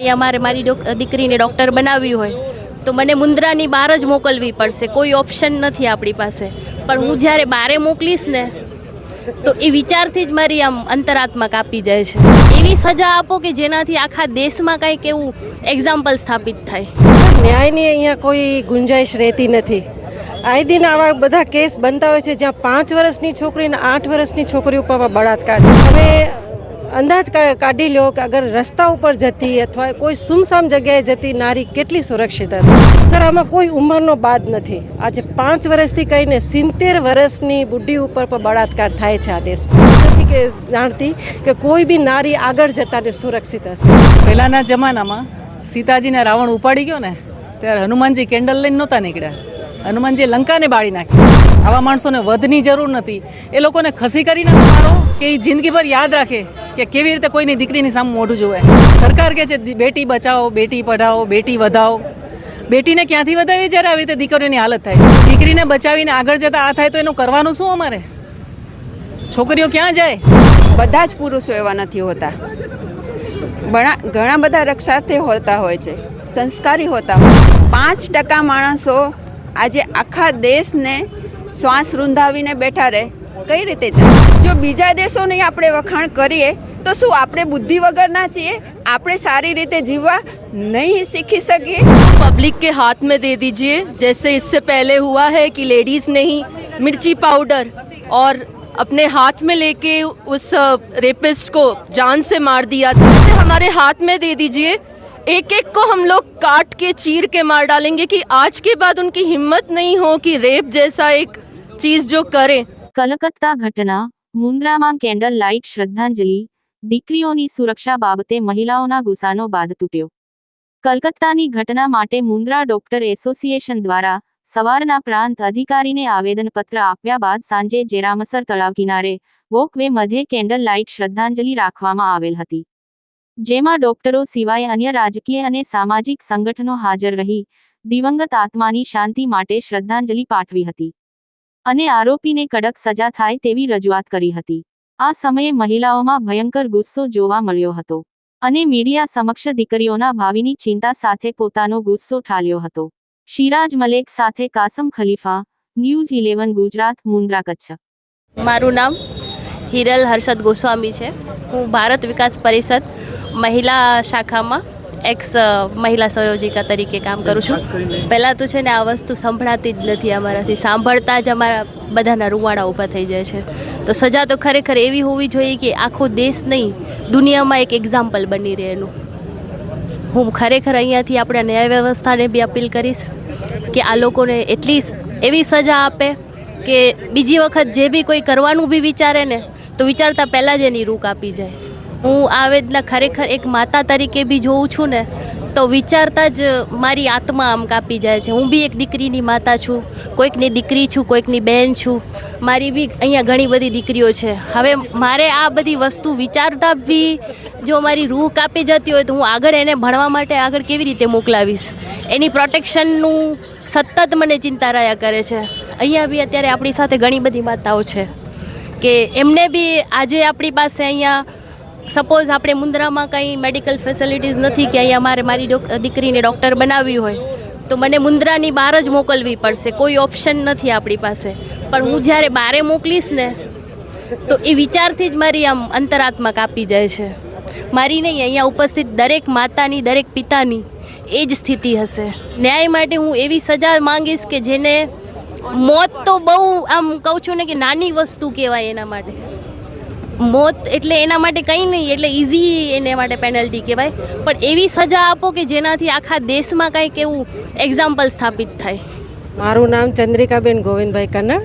અહીંયા મારે દીકરીને ડૉક્ટર બનાવવી હોય, તો મને મુન્દ્રાની બહાર જ મોકલવી પડશે. કોઈ ઓપ્શન નથી આપણી પાસે. પણ હું જ્યારે બારે મોકલીશ ને, તો એ વિચારથી જ મારી આમ અંતરાત્મા કાપી જાય છે. એવી સજા આપો કે જેનાથી આખા દેશમાં કંઈક એવું એક્ઝામ્પલ સ્થાપિત થાય. ન્યાયની અહીંયા કોઈ ગુંજાઈશ રહેતી નથી. આઈ દિન આવા બધા કેસ બનતા હોય છે જ્યાં પાંચ વર્ષની છોકરી અને આઠ વર્ષની છોકરી ઉપર બળાત્કાર હવે અંદાજ કાઢી લો કે અગર રસ્તા ઉપર જતી અથવા કોઈ સુમસામ જગ્યાએ જતી નારી કેટલી સુરક્ષિત હશે? સર, આમાં કોઈ ઉંમરનો બાદ નથી. આજે પાંચ વર્ષથી કહીને સિત્તેર વર્ષની બુઢી ઉપર પણ બળાત્કાર થાય છે આ દેશ નથી કે જાણતી કે કોઈ બી નારી આગળ જતાને સુરક્ષિત હશે. પહેલાંના જમાનામાં સીતાજીને રાવણ ઉપાડી ગયો ને, ત્યારે હનુમાનજી કેન્ડલ લઈને નહોતા નીકળ્યા. હનુમાનજીએ લંકાને બાળી નાખી. આવા માણસોને વધની જરૂર નથી. એ લોકોને ખસી કરીને મારો કે એ જિંદગીભર યાદ રાખે કે કેવી રીતે કોઈની દીકરીની સામે મોઢું જોવે સરકાર કહે છે બેટી બચાવો, બેટી પઢાવો, બેટી વધાવો. બેટીને ક્યાંથી વધાવી જ્યારે આવી રીતે દીકરીઓની હાલત થાય. દીકરીને બચાવીને આગળ જતાં આ થાય તો એનું કરવાનું શું અમારે? છોકરીઓ ક્યાં જાય? બધા જ પુરુષો એવા નથી હોતા. ઘણા ઘણા બધા રક્ષાર્થી હોતા હોય છે. સંસ્કારી હોતા પાંચ ટકા માણસો આજે આખા દેશને શ્વાસ રૂંધાવીને બેઠા રહે કઈ રીતે ચાલે જો બીજા દેશોની આપણે વખાણ કરીએ તો શું આપણે બુદ્ધિ વગરના છીએ આપણે સારી રીતે જીવવા નહીં શીખી શકીએ पब्लिक के हाथ में दे दीजिए जैसे इससे पहले हुआ है कि लेडीज ने ही मिर्ची पाउडर और अपने हाथ में लेके उस रेपिस्ट को जान से मार दिया था वैसे हमारे हाथ में दे दीजिए एक एक को हम लोग काट के चीर के मार डालेंगे कि आज के बाद उनकी हिम्मत नहीं हो कि रेप जैसा एक चीज जो करें કલકત્તા ઘટના મુન્દ્રામાં કેન્ડલ લાઇટ શ્રદ્ધાંજલિ દીકરીઓની સુરક્ષા બાબતે મહિલાઓના ગુસ્સાનો બાદ તૂટ્યો કલકત્તાની ઘટના માટે મુન્દ્રા ડોક્ટર એસોસિએશન દ્વારા સવારના પ્રાંત અધિકારીને આવેદનપત્ર આપ્યા બાદ સાંજે જેરામસર તળાવ કિનારે વોકવે મધ્યે કેન્ડલ લાઇટ શ્રદ્ધાંજલિ રાખવામાં આવેલ હતી જેમાં ડોક્ટરો સિવાય અન્ય રાજકીય અને સામાજિક સંગઠનો હાજર રહી, દિવંગત આત્માની શાંતિ માટે શ્રદ્ધાંજલિ પાઠવી હતી. અને આરોપીને કડક સજા થાય તેવી રજૂઆત કરી હતી. આ સમયે મહિલાઓમાં ભયંકર ગુસ્સો જોવા મળ્યો હતો. અને મીડિયા સમક્ષ દીકરીઓના ભાવિની ચિંતા સાથે પોતાનો ગુસ્સો ઠાલ્યો હતો. શિરાજ મલેક સાથે કાસમ ખલીફા, ન્યૂઝ ઇલેવન, ગુજરાત મુન્દ્રા કચ્છ મારું નામ હિરલ હર્ષદ ગોસ્વામી છે. હું ભારત વિકાસ પરિષદ મહિલા શાખામાં એક્સ મહિલા સંયોજિકા તરીકે કામ કરું છું. પહેલાં તો છે ને આ વસ્તુ સંભળાતી જ નથી અમારાથી. સાંભળતા જ અમારા બધાના રૂવાડા ઊભા થઈ જાય છે. તો સજા તો ખરેખર એવી હોવી જોઈએ કે આખો દેશ નહીં દુનિયામાં એક એક્ઝામ્પલ બની રહે એનું. હું ખરેખર અહીંયાથી આપણે ન્યાય વ્યવસ્થાને બી અપીલ કરીશ કે આ લોકોને એટલી એવી સજા આપે કે બીજી વખત જે બી કોઈ કરવાનું બી વિચારે ને તો વિચારતા પહેલાં જ એની રૂક આપી જાય. હું આ વેદના ખરેખર એક માતા તરીકે બી જોઉં છું ને, તો વિચારતા જ મારી આત્મા આમ કાપી જાય છે. હું બી એક દીકરીની માતા છું, કોઈકની દીકરી છું, કોઈકની બહેન છું. મારી બી અહીંયા ઘણી બધી દીકરીઓ છે. હવે મારે આ બધી વસ્તુ વિચારતા બી જો મારી રૂહ કાપી જતી હોય તો હું આગળ એને ભણવા માટે આગળ કેવી રીતે મોકલાવીશ? એની પ્રોટેક્શનનું સતત મને ચિંતા રહ્યા કરે છે. અહીંયા બી અત્યારે આપણી સાથે ઘણી બધી માતાઓ છે કે એમને બી આજે આપણી પાસે અહીંયા સપોઝ આપણે મુન્દ્રામાં કંઈ મેડિકલ ફેસિલિટીઝ નથી કે અહીંયા મારે મારી દીકરીને ડૉક્ટર બનાવવી હોય, તો મને મુન્દ્રાની બહાર જ મોકલવી પડશે. કોઈ ઓપ્શન નથી આપણી પાસે. પણ હું જ્યારે બારે મોકલીશ ને, તો એ વિચારથી જ મારી આમ અંતરાત્મા કાપી જાય છે. મારી નહીં, અહીંયા ઉપસ્થિત દરેક માતાની, દરેક પિતાની એ જ સ્થિતિ હશે. ન્યાય માટે હું એવી સજા માંગીશ કે જેને મોત તો બહુ આમ કહું છું ને કે નાની વસ્તુ કહેવાય એના માટે. મોત એટલે એના માટે કંઈ નહીં એટલે ઇઝી એને માટે પેનલ્ટી કહેવાય. પણ એવી સજા આપો કે જેનાથી આખા દેશમાં કંઈક એવું એક્ઝામ્પલ સ્થાપિત થાય. મારું નામ ચંદ્રિકાબેન ગોવિંદભાઈ કન્નડ.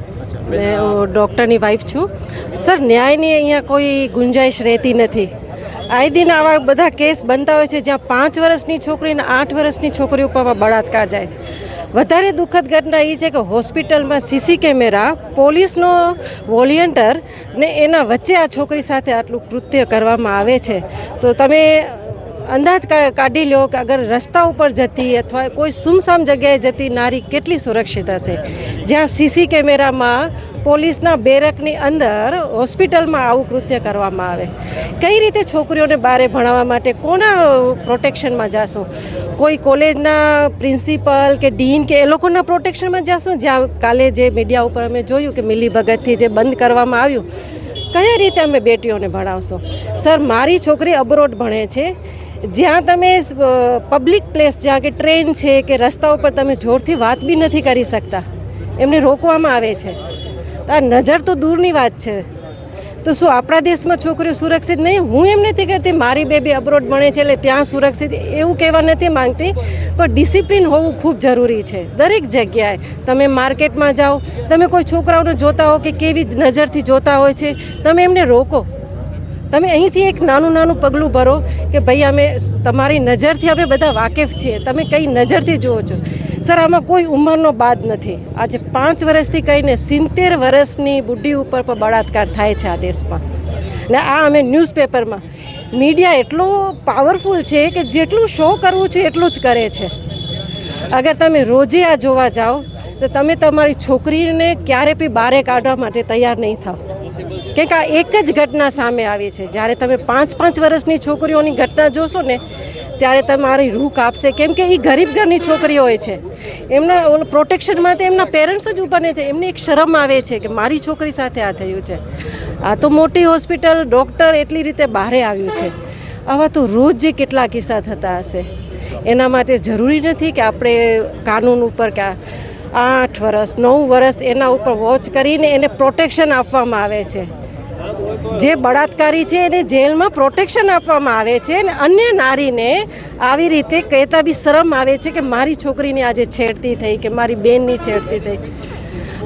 ને હું ડૉક્ટરની વાઈફ છું. સર ન્યાયની અહીંયા કોઈ ગુંજાઈશ રહેતી નથી. આઈ દિન આવા બધા કેસ બનતા હોય છે જ્યાં પાંચ વર્ષની છોકરી અને આઠ વર્ષની છોકરી ઉપર બળાત્કાર જાય છે. વધારે દુઃખદ ઘટના એ છે કે હોસ્પિટલમાં સીસી કેમેરા, પોલીસનો વોલિયન્ટર ને એના વચ્ચે આ છોકરી સાથે આટલું કૃત્ય કરવામાં આવે છે. તો તમે અંદાજ કાઢી લો કે અગર રસ્તા ઉપર જતી અથવા કોઈ સુમસામ જગ્યાએ જતી નારી કેટલી સુરક્ષિત હશે? જ્યાં સીસી કેમેરામાં પોલીસના બેરકની અંદર હોસ્પિટલમાં આવું કૃત્ય કરવામાં આવે. કઈ રીતે છોકરીઓને બારે ભણાવવા માટે કોના પ્રોટેક્શનમાં જાશું? કોઈ કોલેજના પ્રિન્સિપલ કે ડીન કે એ લોકોના પ્રોટેક્શનમાં જાશું? જ્યાં કાલે જે મીડિયા ઉપર અમે જોયું કે મિલી ભગતથી જે બંધ કરવામાં આવ્યું, કયા રીતે અમે બેટીઓને ભણાવશો? સર, મારી છોકરી અબરોડ ભણે છે. જ્યાં તમે પબ્લિક પ્લેસ જ્યાં કે ટ્રેન છે કે રસ્તા ઉપર તમે જોરથી વાત બી નથી કરી શકતા, એમને રોકવામાં આવે છે. તો આ નજર તો દૂરની વાત છે. તો શું આપણા દેશમાં છોકરીઓ સુરક્ષિત નહીં? હું એમ નથી કરતી મારી બેબી અબરોડ ભણે છે એટલે ત્યાં સુરક્ષિત, એવું કહેવા નથી માંગતી. પણ ડિસિપ્લિન હોવું ખૂબ જરૂરી છે. દરેક જગ્યાએ તમે માર્કેટમાં જાઓ, તમે કોઈ છોકરાઓને જોતા હો કે કેવી નજરથી જોતા હોય છે, તમે એમને રોકો. તમે અહીંથી એક નાનું નાનું પગલું ભરો કે ભાઈ અમે તમારી નજરથી અમે બધા વાકેફ છીએ. તમે કઈ નજરથી જુઓ છો. સર, આમાં કોઈ ઉંમરનો બાદ નથી. આજે પાંચ વર્ષથી કહીને સિત્તેર વર્ષની બુઢી ઉપર પણ બળાત્કાર થાય છે આ દેશમાં. ને આ અમે ન્યૂઝપેપરમાં. મીડિયા એટલો પાવરફુલ છે કે જેટલું શો કરવું છે એટલું જ કરે છે. અગર તમે રોજે આ જોવા જાઓ, તો તમે તમારી છોકરીને ક્યારે બી બારે કાઢવા માટે તૈયાર નહીં થાવ કે આ એક જ ઘટના સામે આવી છે. જ્યારે તમે પાંચ પાંચ વર્ષની છોકરીઓની ઘટના જોશો ને, ત્યારે તમારી રૂહ કાપશે. કેમ કે એ ગરીબ ઘરની છોકરીઓ હોય છે. એમના પ્રોટેક્શન માટે એમના પેરેન્ટ્સ જ ઊભા નથી એમને એક શરમ આવે છે કે મારી છોકરી સાથે આ થયું છે. આ તો મોટી હોસ્પિટલ, ડૉક્ટર એટલી રીતે બહારે આવ્યું છે. આવા તો રોજ જે કેટલા કિસ્સા થતા હશે. એના માટે જરૂરી નથી કે આપણે કાનૂન ઉપર કે આઠ વર્ષ, નવ વર્ષ એના ઉપર વોચ કરીને એને પ્રોટેક્શન આપવામાં આવે છે. જે બળાત્કારી છે એને જેલમાં પ્રોટેક્શન આપવામાં આવે છે અને અન્ય નારીને આવી રીતે કહેતા બી શરમ આવે છે કે મારી છોકરીની આજે છેડતી થઈ કે મારી બેનની છેડતી થઈ.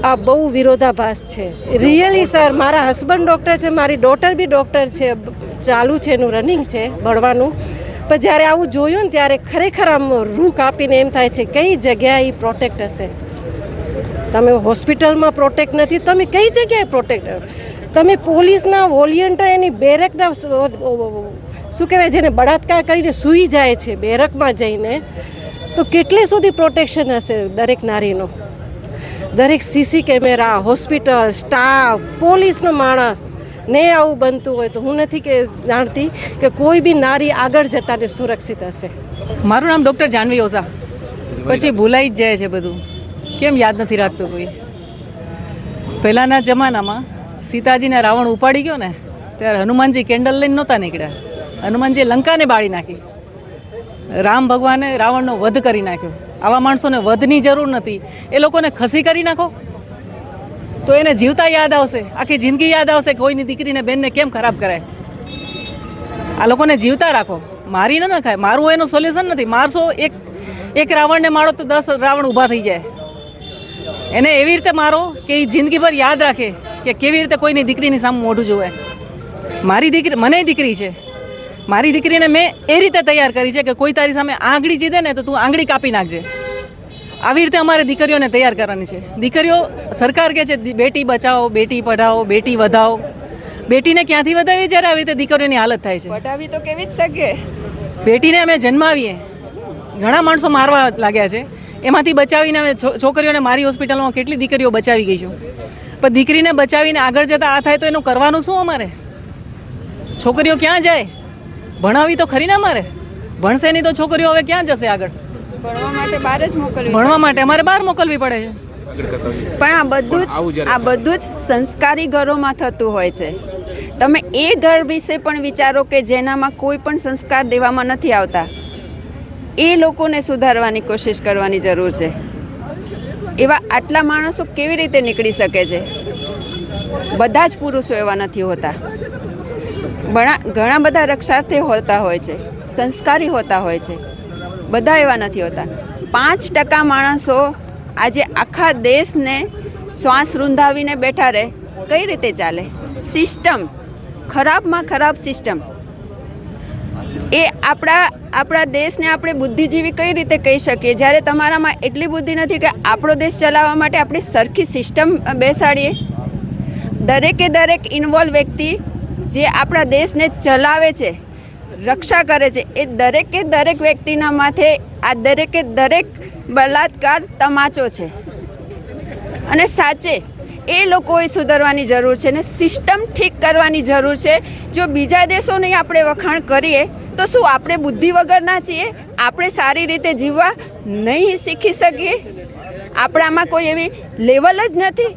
આ બહુ વિરોધાભાસ છે. રિયલી સર મારા હસબન્ડ ડૉક્ટર છે, મારી ડોટર બી ડૉક્ટર છે, ચાલુ છે, એનું રનિંગ છે, ભણવાનું. પણ જ્યારે આવું જોયું ને ત્યારે ખરેખર આમ રૂખ કાપીને એમ થાય છે, કઈ જગ્યાએ એ પ્રોટેક્ટ હશે? તમે હોસ્પિટલમાં પ્રોટેક્ટ નથી, તમે કઈ જગ્યાએ પ્રોટેક્ટ તમે પોલીસના વોલિયન્ટર એની બેરકના શું કહેવાય, જેને બળાત્કાર કરીને સૂઈ જાય છે બેરકમાં જઈને, તો કેટલે સુધી પ્રોટેક્શન હશે દરેક નારીનો? દરેક સીસી કેમેરા, હોસ્પિટલ, સ્ટાફ, પોલીસનો માણસ, ને આવું બનતું હોય તો હું નથી કે જાણતી કે કોઈ બી નારી આગળ જતાને સુરક્ષિત હશે. મારું નામ ડૉક્ટર જાનવી ઓઝા. પછી ભૂલાઈ જ જાય છે બધું. કેમ યાદ નથી રાખતું કોઈ? પહેલાંના જમાનામાં સીતાજીને રાવણ ઉપાડી ગયો ને, ત્યારે હનુમાનજી કેન્ડલ લઈને નહોતા નીકળ્યા. હનુમાનજીએ લંકાને બાળી નાખી. રામ ભગવાને રાવણનો વધ કરી નાખ્યો. આવા માણસોને વધની જરૂર નથી. એ લોકોને ખસી કરી નાખો. તો એને જીવતા યાદ આવશે. આખી જિંદગી યાદ આવશે કોઈની દીકરીને બેનને કેમ ખરાબ કરાય. આ લોકોને જીવતા રાખો. મારી ન ખાય મારું એનું સોલ્યુશન નથી. મારશો એક એક રાવણને મારો તો દસ રાવણ ઊભા થઈ જાય. એને એવી રીતે મારો કે એ જિંદગીભર યાદ રાખે. કે કેવી રીતે કોઈની દીકરીની સામે મોઢું જોવે? મારી દીકરી મને દીકરી છે. મારી દીકરીને મેં એ રીતે તૈયાર કરી છે કે કોઈ તારી સામે આંગળી જીદે ને તો તું આંગળી કાપી નાખજે. આવી રીતે અમારે દીકરીઓને તૈયાર કરવાની છે. દીકરીઓ સરકાર કહે છે બેટી બચાવો બેટી પઢાઓ બેટી વધાવો. બેટીને ક્યાંથી વધાવી જ્યારે આવી રીતે દીકરીઓની હાલત થાય છે. પઢાવી તો કેવી જ શકે? બેટીને અમે જન્માવીએ. ઘણા માણસો મારવા લાગ્યા છે. એમાંથી બચાવીને અમે છો- છોકરીઓને મારી હોસ્પિટલમાં કેટલી દીકરીઓ બચાવી ગઈ છું. પણ દીકરીને બચાવીને આગળ જતાં આ થાય તો એનું કરવાનું શું અમારે? છોકરીઓ ક્યાં જાય? ભણાવી તો ખરી ને અમારે? ભણશે નહીં તો છોકરીઓ હવે ક્યાં જશે આગળ? ભણવા માટે બહાર જ મોકલવી ભણવા માટે અમારે બહાર મોકલવી પડે છે. પણ આ બધું જ આ બધું જ સંસ્કારી ઘરોમાં થતું હોય છે. તમે એ ઘર વિશે પણ વિચારો કે જેનામાં કોઈ પણ સંસ્કાર દેવામાં નથી આવતા. એ લોકોને સુધારવાની કોશિશ કરવાની જરૂર છે. એવા આટલા માણસો કેવી રીતે નીકળી શકે છે? બધા જ પુરુષો એવા નથી હોતા. ઘણા ઘણા બધા રક્ષાર્થી હોતા હોય છે, સંસ્કારી હોતા હોય છે. બધા એવા નથી હોતા. પાંચ ટકા માણસો આજે આખા દેશને શ્વાસ રૂંધાવીને બેઠા રહે. કઈ રીતે ચાલે? સિસ્ટમ. ખરાબમાં ખરાબ સિસ્ટમ. એ આપણા આપણા દેશને આપણે બુદ્ધિજીવી કઈ રીતે કહી શકીએ? જ્યારે તમારામાં એટલી બુદ્ધિ નથી કે આપણો દેશ ચલાવવા માટે આપણે સરખી સિસ્ટમ બેસાડીએ. દરેકે દરેક ઇન્વોલ્વ વ્યક્તિ જે આપણા દેશને ચલાવે છે, રક્ષા કરે છે, એ દરેકે દરેક વ્યક્તિના માથે આ દરેકે દરેક બલાત્કાર તમાચો છે. અને સાચે એ લોકોએ સુધરવાની જરૂર છે ને સિસ્ટમ ઠીક કરવાની જરૂર છે. જો બીજા દેશોની આપણે વખાણ કરીએ તો શું આપણે બુદ્ધિ વગરના છીએ? આપણે સારી રીતે જીવવા નહીં શીખી શકીએ? આપણામાં કોઈ એવી લેવલ જ નથી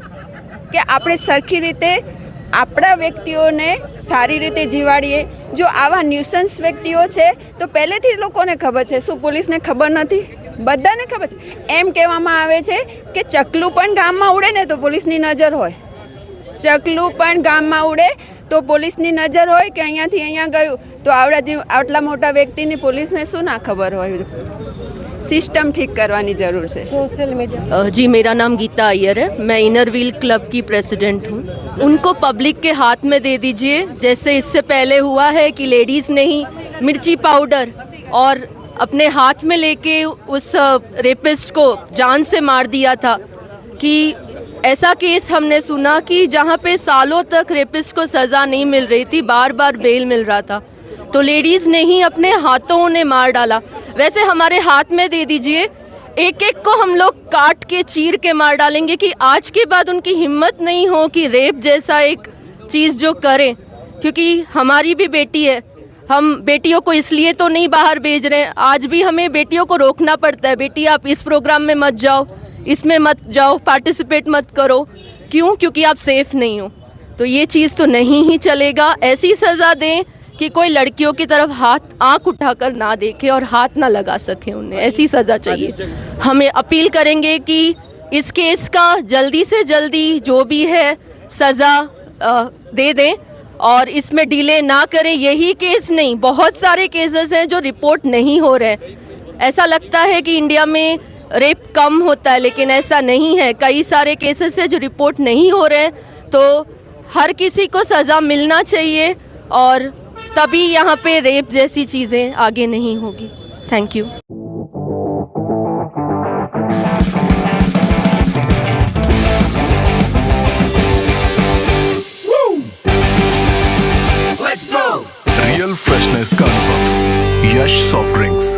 કે આપણે સરખી રીતે આપણા વ્યક્તિઓને સારી રીતે જીવાડીએ? જો આવા ન્યુસન્સ વ્યક્તિઓ છે, તો પહેલેથી લોકોને ખબર છે. શું પોલીસને ખબર નથી? બધાને ખબર છે. એમ કહેવામાં આવે છે કે ચકલું પણ ગામમાં ઉડે ને તો પોલીસની નજર હોય. ચકલું પણ ગામમાં ઉડે તો પોલીસની નજર હોય કે અહીંયાથી અહીંયા ગયું તો આવડા જે આટલા મોટા વ્યક્તિની પોલીસને શું ના ખબર હોય સિસ્ટમ ઠીક કરવાની જરૂર છે સોશિયલ મીડિયા अ, जी मेरा नाम गीता अय्यर है मैं इनर व्हील क्लब की प्रेसिडेंट हूँ उनको पब्लिक के हाथ में दे दीजिए जैसे इससे पहले हुआ है कि लेडीज़ ने ही मिर्ची पाउडर और अपने हाथ में लेके उस रेपिस्ट को जान से मार दिया था कि ऐसा केस हमने सुना कि जहाँ पे सालों तक रेपिस्ट को सज़ा नहीं मिल रही थी बार बार बेल मिल रहा था। तो लेडीज़ ने ही अपने हाथों ने मार डाला। वैसे हमारे हाथ में दे दीजिए एक एक को हम लोग काट के, चीर के मार डालेंगे कि आज के बाद उनकी हिम्मत नहीं हो कि रेप जैसा एक चीज़ जो करें। क्योंकि हमारी भी बेटी है। हम बेटियों को इसलिए तो नहीं बाहर भेज रहे आज भी हमें बेटियों को रोकना पड़ता है। बेटी, आप इस प्रोग्राम में मत जाओ। इसमें मत जाओ पार्टिसिपेट मत करो। क्यों? क्योंकि आप सेफ़ नहीं हो। तो ये चीज़ तो नहीं ही चलेगा। ऐसी सज़ा दें कि कोई लड़कियों की तरफ़ हाथ, आँख उठाकर ना देखे और हाथ ना लगा सके उन्हें। ऐसी सज़ा चाहिए। हमें अपील करेंगे कि इस केस का जल्दी से जल्दी जो भी है, सज़ा दे दें और इसमें डिले ना करें। यही केस नहीं, बहुत सारे केसेस हैं जो रिपोर्ट नहीं हो रहे ऐसा लगता है कि इंडिया में रेप कम होता है, लेकिन ऐसा नहीं है। कई सारे केसेस है जो रिपोर्ट नहीं हो रहे तो हर किसी को सज़ा मिलना चाहिए और तभी यहाँ पे रेप जैसी चीज़ें आगे नहीं होगी। थैंक यू रियल फ्रेशनेस का अनुभव। यश सॉफ्ट ड्रिंक्स